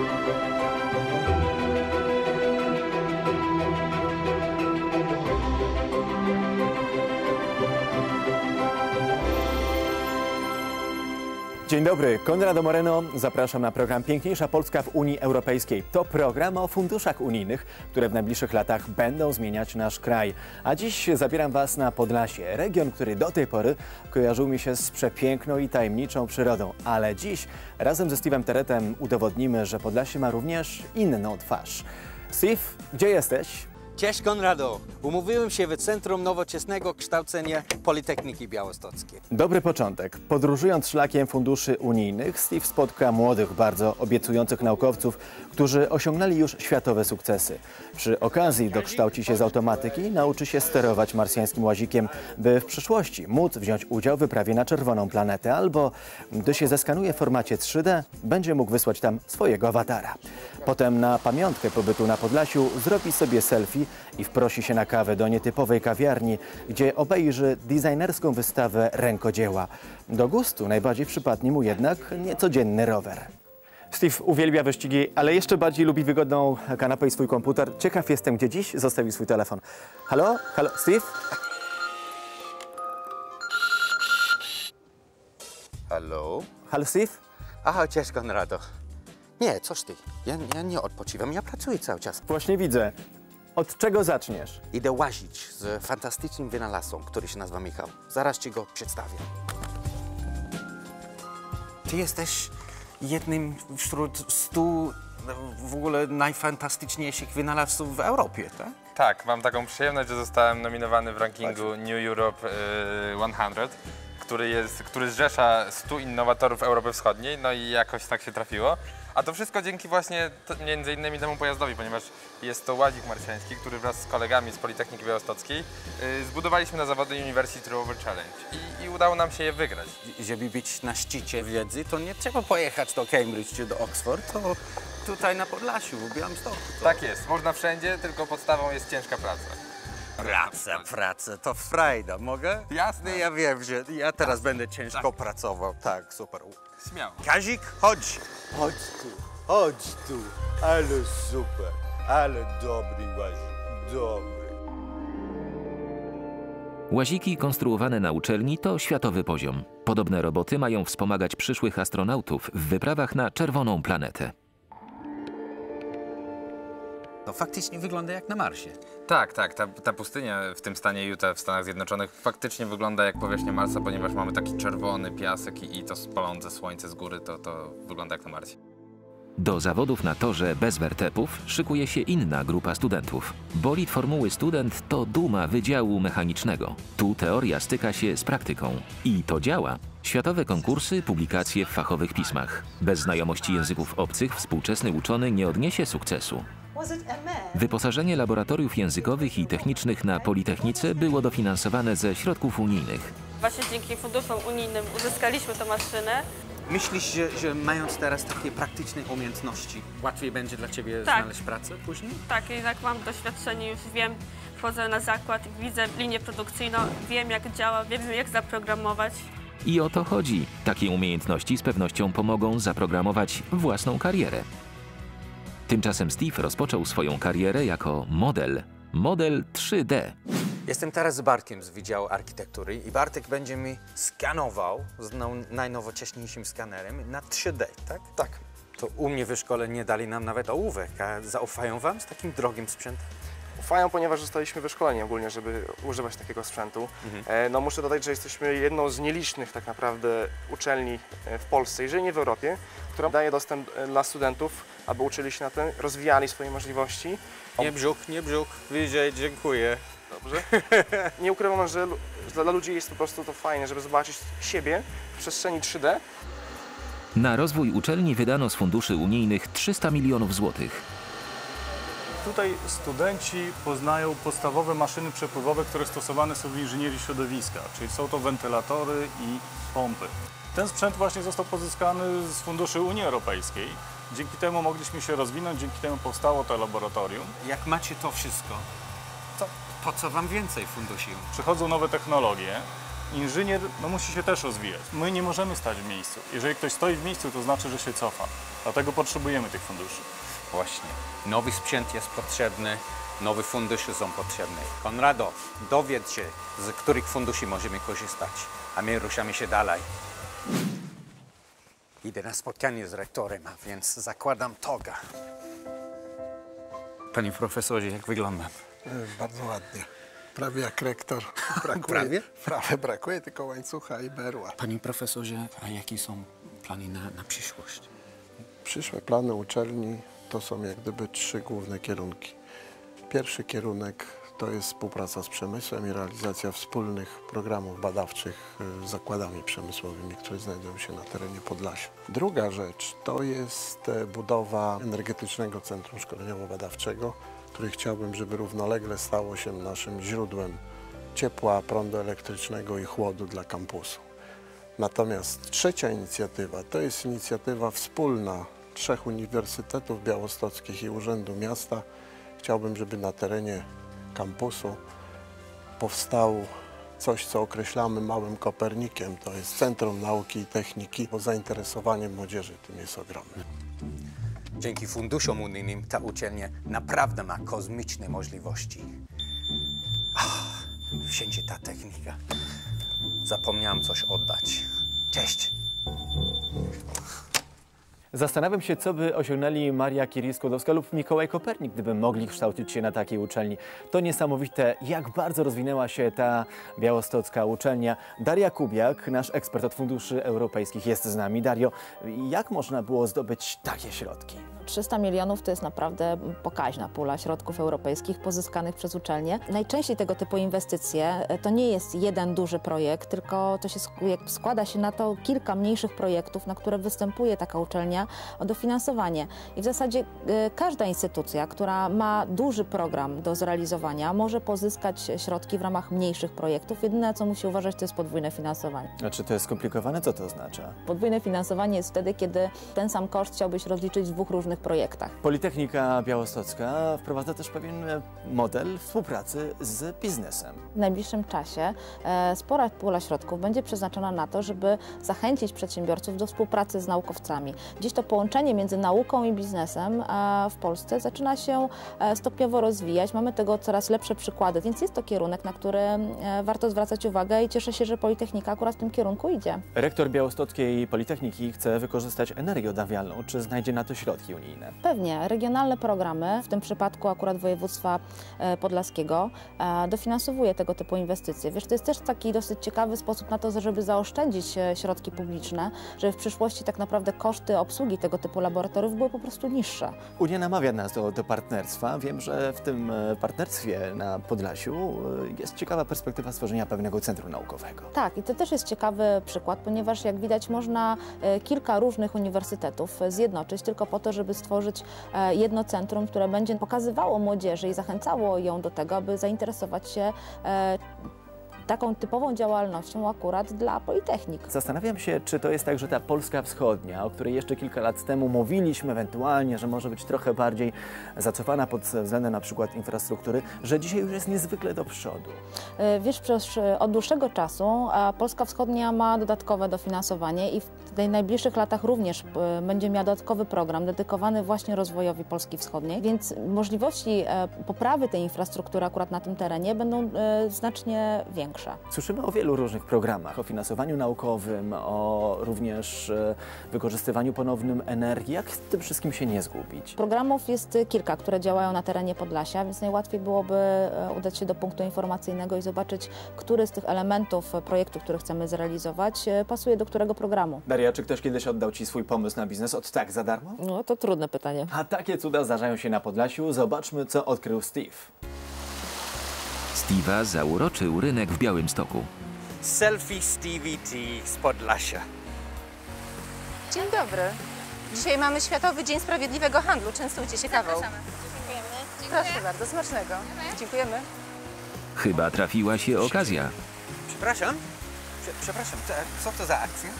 Thank you. Dzień dobry, Konrado Moreno. Zapraszam na program Piękniejsza Polska w Unii Europejskiej. To program o funduszach unijnych, które w najbliższych latach będą zmieniać nasz kraj. A dziś zabieram Was na Podlasie, region, który do tej pory kojarzył mi się z przepiękną i tajemniczą przyrodą. Ale dziś razem ze Steve'em Teretem udowodnimy, że Podlasie ma również inną twarz. Steve, gdzie jesteś? Cześć Konrado. Umówiłem się w Centrum Nowoczesnego Kształcenia Politechniki Białostockiej. Dobry początek. Podróżując szlakiem funduszy unijnych, Steve spotka młodych, bardzo obiecujących naukowców, którzy osiągnęli już światowe sukcesy. Przy okazji dokształci się z automatyki i nauczy się sterować marsjańskim łazikiem, by w przyszłości móc wziąć udział w wyprawie na czerwoną planetę, albo gdy się zeskanuje w formacie 3D, będzie mógł wysłać tam swojego awatara. Potem na pamiątkę pobytu na Podlasiu zrobi sobie selfie i wprosi się na kawę do nietypowej kawiarni, gdzie obejrzy designerską wystawę rękodzieła. Do gustu najbardziej przypadnie mu jednak niecodzienny rower. Steve uwielbia wyścigi, ale jeszcze bardziej lubi wygodną kanapę i swój komputer. Ciekaw jestem, gdzie dziś zostawił swój telefon. Halo? Halo? Steve? Halo? Halo, Steve? Aha, cześć Konrado. Nie, coś ty. Ja, ja nie odpoczywam, ja pracuję cały czas. Właśnie widzę. Od czego zaczniesz? Idę łazić z fantastycznym wynalazcą, który się nazywa Michał. Zaraz ci go przedstawię. Ty jesteś jednym wśród stu w ogóle najfantastyczniejszych wynalazców w Europie, tak? Tak, mam taką przyjemność, że zostałem nominowany w rankingu New Europe y, 100, który, jest, który zrzesza 100 innowatorów Europy Wschodniej, no i jakoś tak się trafiło. A to wszystko dzięki właśnie między innymi temu pojazdowi, ponieważ jest to łazik marsjański, który wraz z kolegami z Politechniki Białostockiej y, zbudowaliśmy na zawody University Rover Challenge i, i udało nam się je wygrać. Żeby być na szczycie wiedzy, to nie trzeba pojechać do Cambridge czy do Oxford, to tutaj na Podlasiu, w Białymstoku. To... Tak jest, można wszędzie, tylko podstawą jest ciężka praca. Praca, praca, to frajda, mogę? Jasne. Ja wiem, że ja teraz będę ciężko pracował. Tak, super. Śmiało. Kazik, chodź. Chodź tu, chodź tu, ale super, ale dobry łazik, dobry. Łaziki konstruowane na uczelni to światowy poziom. Podobne roboty mają wspomagać przyszłych astronautów w wyprawach na czerwoną planetę. To faktycznie wygląda jak na Marsie. Tak, tak. Ta, ta pustynia w tym stanie Utah w Stanach Zjednoczonych faktycznie wygląda jak powierzchnia Marsa, ponieważ mamy taki czerwony piasek i, i to spalące słońce z góry, to, to wygląda jak na Marsie. Do zawodów na torze bez wertepów szykuje się inna grupa studentów. Bolid Formuły Student to duma Wydziału Mechanicznego. Tu teoria styka się z praktyką. I to działa. Światowe konkursy, publikacje w fachowych pismach. Bez znajomości języków obcych współczesny uczony nie odniesie sukcesu. Wyposażenie laboratoriów językowych i technicznych na Politechnice było dofinansowane ze środków unijnych. Właśnie dzięki funduszom unijnym uzyskaliśmy tę maszynę. Myślisz, że, że mając teraz takie praktyczne umiejętności, łatwiej będzie dla ciebie Tak. znaleźć pracę później? Tak, jednak mam doświadczenie, już wiem, wchodzę na zakład, widzę linię produkcyjną, wiem jak działa, wiem jak zaprogramować. I o to chodzi. Takie umiejętności z pewnością pomogą zaprogramować własną karierę. Tymczasem Steve rozpoczął swoją karierę jako model. Model 3D. Jestem teraz z Bartkiem z Wydziału Architektury i Bartek będzie mi skanował z najnowocześniejszym skanerem na 3D, tak? Tak. To u mnie w szkole nie dali nam nawet ołówek, a zaufają wam z takim drogim sprzętem? Ufają, ponieważ zostaliśmy wyszkoleni ogólnie, żeby używać takiego sprzętu. E, No muszę dodać, że jesteśmy jedną z nielicznych tak naprawdę uczelni e, w Polsce, jeżeli nie w Europie, która daje dostęp e, dla studentów, aby uczyli się na tym, rozwijali swoje możliwości. Nie brzuch, nie brzuch. Widziej, dziękuję. Dobrze. Nie ukrywam, że dla ludzi jest po prostu to fajne, żeby zobaczyć siebie w przestrzeni 3D. Na rozwój uczelni wydano z funduszy unijnych 300 milionów złotych. Tutaj studenci poznają podstawowe maszyny przepływowe, które stosowane są w inżynierii środowiska, czyli są to wentylatory i pompy. Ten sprzęt właśnie został pozyskany z funduszy Unii Europejskiej. Dzięki temu mogliśmy się rozwinąć, dzięki temu powstało to laboratorium. Jak macie to wszystko, to po co wam więcej funduszy? Przychodzą nowe technologie inżynier no, musi się też rozwijać. My nie możemy stać w miejscu. Jeżeli ktoś stoi w miejscu, to znaczy, że się cofa. Dlatego potrzebujemy tych funduszy. Właśnie. Nowy sprzęt jest potrzebny, nowe fundusze są potrzebne. Konrado, dowiedz się, z których funduszy możemy korzystać, a my ruszamy się dalej. Idę na spotkanie z rektorem, a więc zakładam toga. Panie profesorze, jak wyglądam? E, Bardzo ładnie. Prawie jak rektor. Brakuje, Prawie? Prawie brakuje tylko łańcucha i berła. Panie profesorze, a jakie są plany na, na przyszłość? Przyszłe plany uczelni to są jak gdyby trzy główne kierunki. Pierwszy kierunek to jest współpraca z przemysłem i realizacja wspólnych programów badawczych e, z zakładami przemysłowymi, które znajdują się na terenie Podlasia. Druga rzecz to jest e, budowa energetycznego centrum szkoleniowo-badawczego, który chciałbym, żeby równolegle stało się naszym źródłem ciepła, prądu elektrycznego i chłodu dla kampusu. Natomiast trzecia inicjatywa to jest inicjatywa wspólna trzech uniwersytetów białostockich i Urzędu Miasta. Chciałbym, żeby na terenie kampusu powstało coś, co określamy małym Kopernikiem. To jest Centrum Nauki i Techniki, bo zainteresowanie młodzieży tym jest ogromne. Dzięki funduszom unijnym ta uczelnia naprawdę ma kosmiczne możliwości. Ach, wszędzie ta technika. Zapomniałem coś oddać. Cześć. Zastanawiam się, co by osiągnęli Maria Curie-Skłodowska lub Mikołaj Kopernik, gdyby mogli kształcić się na takiej uczelni. To niesamowite, jak bardzo rozwinęła się ta białostocka uczelnia. Daria Kubiak, nasz ekspert od funduszy europejskich, jest z nami. Dario, jak można było zdobyć takie środki? 300 milionów to jest naprawdę pokaźna pula środków europejskich pozyskanych przez uczelnie. Najczęściej tego typu inwestycje e, to nie jest jeden duży projekt, tylko to się składa się na to kilka mniejszych projektów, na które występuje taka uczelnia o dofinansowanie. I w zasadzie e, każda instytucja, która ma duży program do zrealizowania, może pozyskać środki w ramach mniejszych projektów. Jedyne, co musi uważać, to jest podwójne finansowanie. Znaczy, to jest skomplikowane? Co to oznacza? Podwójne finansowanie jest wtedy, kiedy ten sam koszt chciałbyś rozliczyć w dwóch różnych projektach. Politechnika Białostocka wprowadza też pewien e, model współpracy z biznesem. W najbliższym czasie e, spora pula środków będzie przeznaczona na to, żeby zachęcić przedsiębiorców do współpracy z naukowcami. Dziś to połączenie między nauką i biznesem w Polsce zaczyna się e, stopniowo rozwijać. Mamy tego coraz lepsze przykłady, więc jest to kierunek, na który warto zwracać uwagę i cieszę się, że Politechnika akurat w tym kierunku idzie. Rektor Białostockiej Politechniki chce wykorzystać energię odnawialną. Czy znajdzie na to środki unijne? Pewnie. Regionalne programy, w tym przypadku akurat województwa e, podlaskiego, e, dofinansowuje tego typu inwestycje. Wiesz, to jest też taki dosyć ciekawy sposób na to, żeby zaoszczędzić e, środki publiczne, żeby w przyszłości tak naprawdę koszty obsługi tego typu laboratoriów były po prostu niższe. Unia namawia nas do, do partnerstwa. Wiem, że w tym partnerstwie na Podlasiu jest ciekawa perspektywa stworzenia pewnego centrum naukowego. Tak, i to też jest ciekawy przykład, ponieważ jak widać można kilka różnych uniwersytetów zjednoczyć tylko po to, żeby stworzyć e, jedno centrum, które będzie pokazywało młodzieży i zachęcało ją do tego, aby zainteresować się e, taką typową działalnością akurat dla Politechnik. Zastanawiam się, czy to jest tak, że ta Polska Wschodnia, o której jeszcze kilka lat temu mówiliśmy ewentualnie, że może być trochę bardziej zacofana pod względem na przykład infrastruktury, że dzisiaj już jest niezwykle do przodu. E, Wiesz, przecież e, od dłuższego czasu Polska Wschodnia ma dodatkowe dofinansowanie i w tej najbliższych latach również e, będzie miała dodatkowy program dedykowany właśnie rozwojowi Polski Wschodniej, więc możliwości poprawy tej infrastruktury akurat na tym terenie będą znacznie większe. Słyszymy o wielu różnych programach, o finansowaniu naukowym, o również e, wykorzystywaniu ponownym energii. Jak z tym wszystkim się nie zgubić? Programów jest e, kilka, które działają na terenie Podlasia, więc najłatwiej byłoby e, udać się do punktu informacyjnego i zobaczyć, który z tych elementów projektu, który chcemy zrealizować, pasuje do którego programu. Daria, czy ktoś kiedyś oddał Ci swój pomysł na biznes od tak za darmo? No to trudne pytanie. A takie cuda zdarzają się na Podlasiu. Zobaczmy, co odkrył Steve. Steve'a zauroczył rynek w Białymstoku. Selfie Stevie T z Podlasia. Dzień dobry. Dzisiaj mamy Światowy Dzień Sprawiedliwego Handlu. Częstujcie się kawą. Proszę bardzo, smacznego. Dziękujemy. Chyba trafiła się okazja. Przepraszam? Prze przepraszam, co, to za akcja?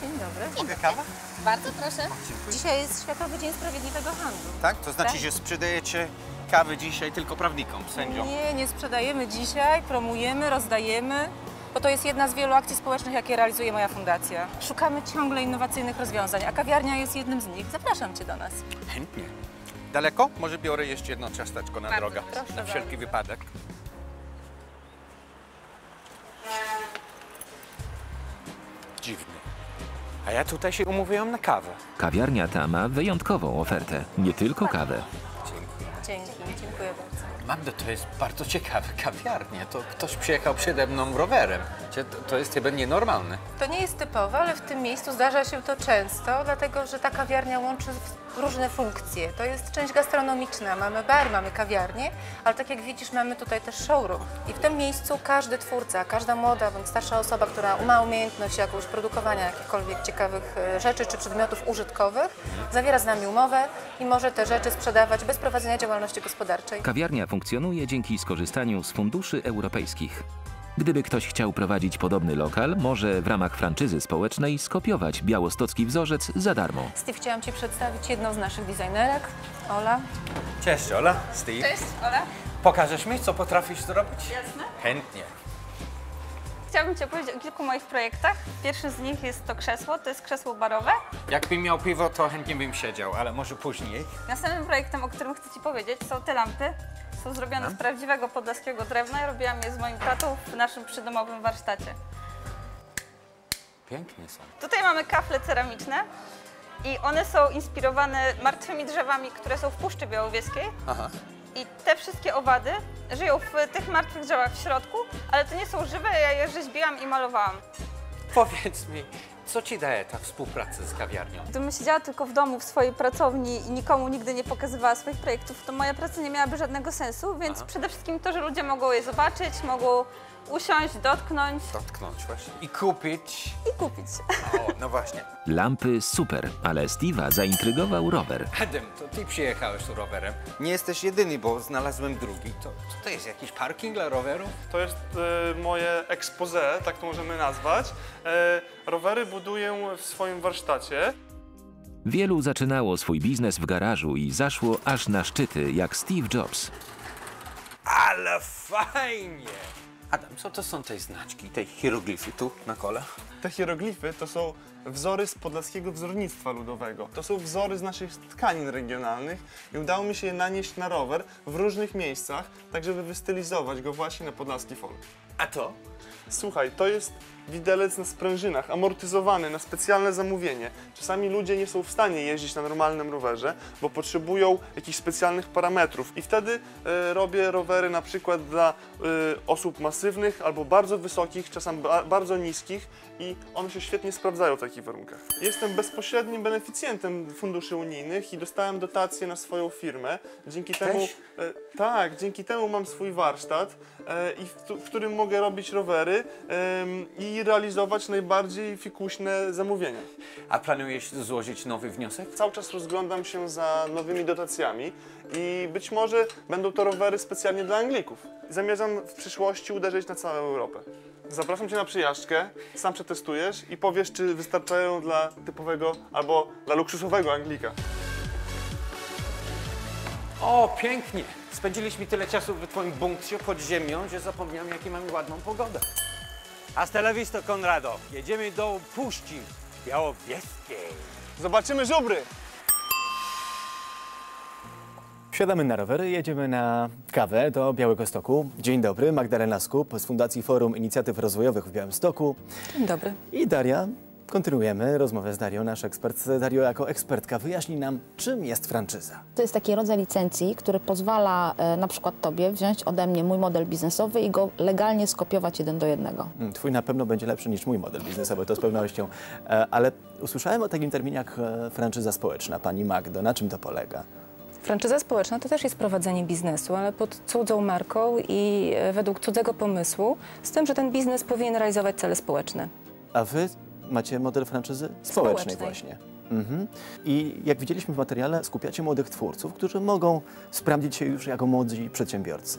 Dzień dobry. Mogę kawa? Bardzo proszę. Dzisiaj jest Światowy Dzień Sprawiedliwego Handlu. Tak? To znaczy, Tak. że sprzedajecie kawy dzisiaj tylko prawnikom, sędziom. Nie, nie sprzedajemy dzisiaj, promujemy, rozdajemy. bo to jest jedna z wielu akcji społecznych, jakie realizuje moja fundacja. Szukamy ciągle innowacyjnych rozwiązań, a kawiarnia jest jednym z nich. Zapraszam Cię do nas. Chętnie. Daleko? Może biorę jeszcze jedno ciasteczko na Bardzo drogę. proszę na wszelki bardzo. wypadek. Dziwny. A ja tutaj się umówiłam na kawę. Kawiarnia ta ma wyjątkową ofertę. Nie tylko kawę. Dzięki, dziękuję bardzo. Magdo, to jest bardzo ciekawe kawiarnie. To ktoś przyjechał przede mną rowerem. To, jest chyba nienormalne. To nie jest typowe, ale w tym miejscu zdarza się to często, dlatego że ta kawiarnia łączy różne funkcje. To jest część gastronomiczna, mamy bar, mamy kawiarnię, ale tak jak widzisz, mamy tutaj też showroom. I w tym miejscu każdy twórca, każda młoda bądź starsza osoba, która ma umiejętność jakąś produkowania jakichkolwiek ciekawych e, rzeczy czy przedmiotów użytkowych, zawiera z nami umowę i może te rzeczy sprzedawać bez prowadzenia działalności gospodarczej. Kawiarnia funkcjonuje dzięki skorzystaniu z funduszy europejskich. Gdyby ktoś chciał prowadzić podobny lokal, może w ramach franczyzy społecznej skopiować białostocki wzorzec za darmo. Steve, chciałam Ci przedstawić jedną z naszych designerek, Ola. Cześć, Ola. Steve. Cześć, Ola. Pokażesz mi, co potrafisz zrobić? Jasne. Chętnie. Chciałabym Ci opowiedzieć o kilku moich projektach. Pierwszy z nich jest to krzesło, to jest krzesło barowe. Jakbym miał piwo, to chętnie bym siedział, ale może później. Następnym projektem, o którym chcę Ci powiedzieć, są te lampy. Są zrobione z prawdziwego podlaskiego drewna. Ja robiłam je z moim tatą w naszym przydomowym warsztacie. Pięknie są. Tutaj mamy kafle ceramiczne i one są inspirowane martwymi drzewami, które są w Puszczy Białowieskiej. Aha. I te wszystkie owady żyją w tych martwych drzewach w środku, ale to nie są żywe, ja je rzeźbiłam i malowałam. Powiedz mi, co ci daje ta współpraca z kawiarnią? Gdybym siedziała tylko w domu, w swojej pracowni i nikomu nigdy nie pokazywała swoich projektów, to moja praca nie miałaby żadnego sensu, więc Aha. przede wszystkim to, że ludzie mogą je zobaczyć, mogą usiąść, dotknąć Dotknąć właśnie. I kupić. i kupić. O, no właśnie. Lampy super, ale Steve'a zaintrygował rower. Adam, to ty przyjechałeś tu rowerem. Nie jesteś jedyny, bo znalazłem drugi. To, to, to jest jakiś parking dla rowerów? To jest e, moje expose, tak to możemy nazwać. E, rowery buduję w swoim warsztacie. Wielu zaczynało swój biznes w garażu i zaszło aż na szczyty, jak Steve Jobs. Ale fajnie! Adam, co to są te znaczki, te hieroglify tu na kole? Te hieroglify to są wzory z podlaskiego wzornictwa ludowego. To są wzory z naszych tkanin regionalnych i udało mi się je nanieść na rower w różnych miejscach, tak żeby wystylizować go właśnie na podlaski folk. A to? Słuchaj, to jest widelec na sprężynach, amortyzowany na specjalne zamówienie. Czasami ludzie nie są w stanie jeździć na normalnym rowerze, bo potrzebują jakichś specjalnych parametrów. I wtedy e, robię rowery na przykład dla e, osób masywnych albo bardzo wysokich, czasem ba bardzo niskich i one się świetnie sprawdzają w takich warunkach. Jestem bezpośrednim beneficjentem funduszy unijnych i dostałem dotację na swoją firmę. Dzięki temu, e, tak, dzięki temu mam swój warsztat, i w, którym mogę robić rowery i realizować najbardziej fikuśne zamówienia. A planujesz złożyć nowy wniosek? Cały czas rozglądam się za nowymi dotacjami i być może będą to rowery specjalnie dla Anglików. Zamierzam w przyszłości uderzyć na całą Europę. Zapraszam Cię na przyjażdżkę, sam przetestujesz i powiesz, czy wystarczają dla typowego albo dla luksusowego Anglika. O, pięknie! Spędziliśmy tyle czasu w twoim bunkrze pod ziemią, że zapomniałem, jaką mamy ładną pogodę. Hasta la vista, Konrado. Jedziemy do Puszczy Białowieskiej. Zobaczymy żubry! Wsiadamy na rowery, jedziemy na kawę do Białego Stoku. Dzień dobry, Magdalena Skup z Fundacji Forum Inicjatyw Rozwojowych w Białymstoku. Dzień dobry. I Daria. Kontynuujemy rozmowę z Darią. Nasz ekspert, Dario jako ekspertka wyjaśni nam, czym jest franczyza. To jest taki rodzaj licencji, który pozwala e, na przykład Tobie wziąć ode mnie mój model biznesowy i go legalnie skopiować jeden do jednego. Mm, Twój na pewno będzie lepszy niż mój model biznesowy, to z pewnością. E, Ale usłyszałem o takim terminie jak e, franczyza społeczna. Pani Magdo, na czym to polega? Franczyza społeczna to też jest prowadzenie biznesu, ale pod cudzą marką i e, według cudzego pomysłu, z tym, że ten biznes powinien realizować cele społeczne. A wy macie model franczyzy społecznej, Społecznej. właśnie. Mhm. I jak widzieliśmy w materiale, skupiacie młodych twórców, którzy mogą sprawdzić się już jako młodzi przedsiębiorcy.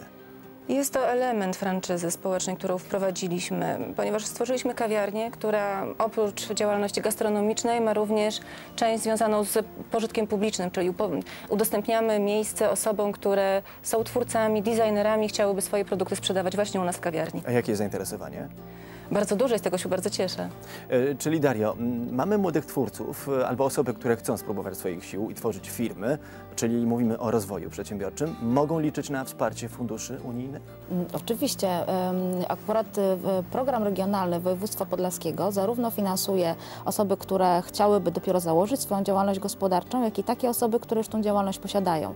Jest to element franczyzy społecznej, którą wprowadziliśmy, ponieważ stworzyliśmy kawiarnię, która oprócz działalności gastronomicznej ma również część związaną z pożytkiem publicznym, czyli udostępniamy miejsce osobom, które są twórcami, designerami, chciałyby swoje produkty sprzedawać właśnie u nas w kawiarni. A jakie jest zainteresowanie? Bardzo dużo i z tego się bardzo cieszę. E, Czyli Dario, mamy młodych twórców e, albo osoby, które chcą spróbować swoich sił i tworzyć firmy, czyli mówimy o rozwoju przedsiębiorczym, mogą liczyć na wsparcie funduszy unijnych? Mm, Oczywiście. Akurat y, program regionalny województwa podlaskiego zarówno finansuje osoby, które chciałyby dopiero założyć swoją działalność gospodarczą, jak i takie osoby, które już tą działalność posiadają.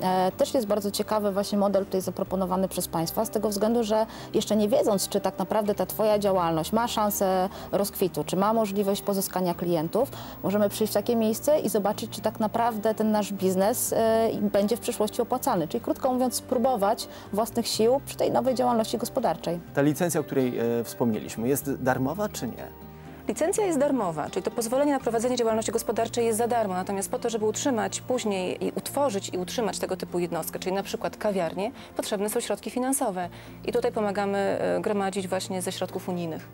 E, Też jest bardzo ciekawy właśnie model tutaj zaproponowany przez Państwa, z tego względu, że jeszcze nie wiedząc, czy tak naprawdę ta Twoja działalność ma szansę rozkwitu, czy ma możliwość pozyskania klientów, możemy przyjść w takie miejsce i zobaczyć, czy tak naprawdę ten nasz biznes e, będzie w przyszłości opłacalny. Czyli krótko mówiąc, spróbować własnych sił przy tej nowej działalności gospodarczej. Ta licencja, o której e, wspomnieliśmy, jest darmowa czy nie? Licencja jest darmowa, czyli to pozwolenie na prowadzenie działalności gospodarczej jest za darmo, natomiast po to, żeby utrzymać później i utworzyć i utrzymać tego typu jednostkę, czyli na przykład kawiarnię, potrzebne są środki finansowe. I tutaj pomagamy e, gromadzić właśnie ze środków unijnych.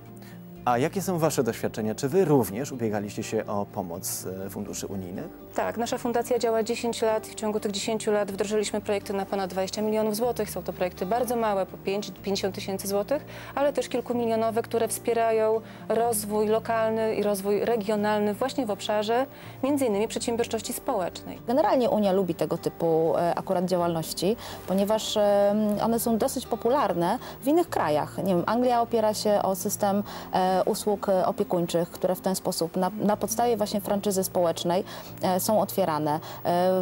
A jakie są Wasze doświadczenia? Czy Wy również ubiegaliście się o pomoc funduszy unijnych? Tak, nasza fundacja działa 10 lat w ciągu tych 10 lat wdrożyliśmy projekty na ponad 20 milionów złotych. Są to projekty bardzo małe, po 5-50 tysięcy złotych, ale też kilkumilionowe, które wspierają rozwój lokalny i rozwój regionalny właśnie w obszarze innymi przedsiębiorczości społecznej. Generalnie Unia lubi tego typu e, akurat działalności, ponieważ one są dosyć popularne w innych krajach. Nie wiem, Anglia opiera się o system e, usług opiekuńczych, które w ten sposób na, na podstawie właśnie franczyzy społecznej e, są otwierane. E,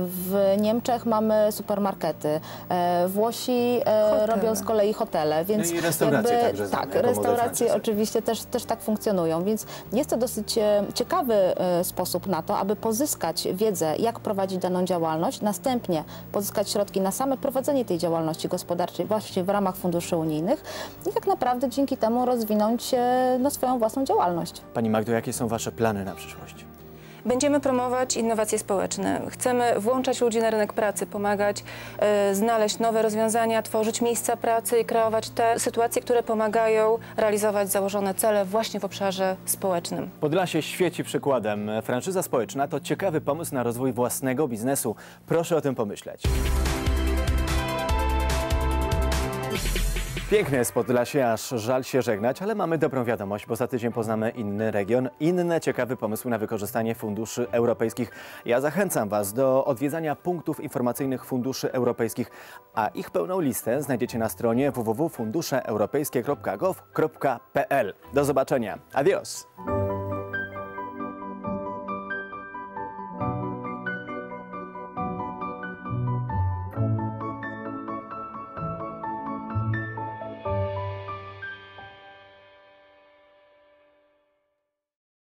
w Niemczech mamy supermarkety, e, Włosi e, Hotele. robią z kolei hotele, więc No i restauracje także za- tak, restauracje oczywiście też, też tak funkcjonują, więc jest to dosyć ciekawy sposób na to, aby pozyskać wiedzę, jak prowadzić daną działalność, następnie pozyskać środki na same prowadzenie tej działalności gospodarczej właśnie w ramach funduszy unijnych i tak naprawdę dzięki temu rozwinąć no, swoją własną działalność. Pani Magdo, jakie są Wasze plany na przyszłość? Będziemy promować innowacje społeczne. Chcemy włączać ludzi na rynek pracy, pomagać e, znaleźć nowe rozwiązania, tworzyć miejsca pracy i kreować te sytuacje, które pomagają realizować założone cele właśnie w obszarze społecznym. Podlasie świeci przykładem. Franczyza społeczna to ciekawy pomysł na rozwój własnego biznesu. Proszę o tym pomyśleć. Piękne jest Podlasie, aż żal się żegnać, ale mamy dobrą wiadomość, bo za tydzień poznamy inny region, inne ciekawe pomysły na wykorzystanie funduszy europejskich. Ja zachęcam Was do odwiedzania punktów informacyjnych funduszy europejskich, a ich pełną listę znajdziecie na stronie www.funduszeeuropejskie.gov.pl. Do zobaczenia. Adios!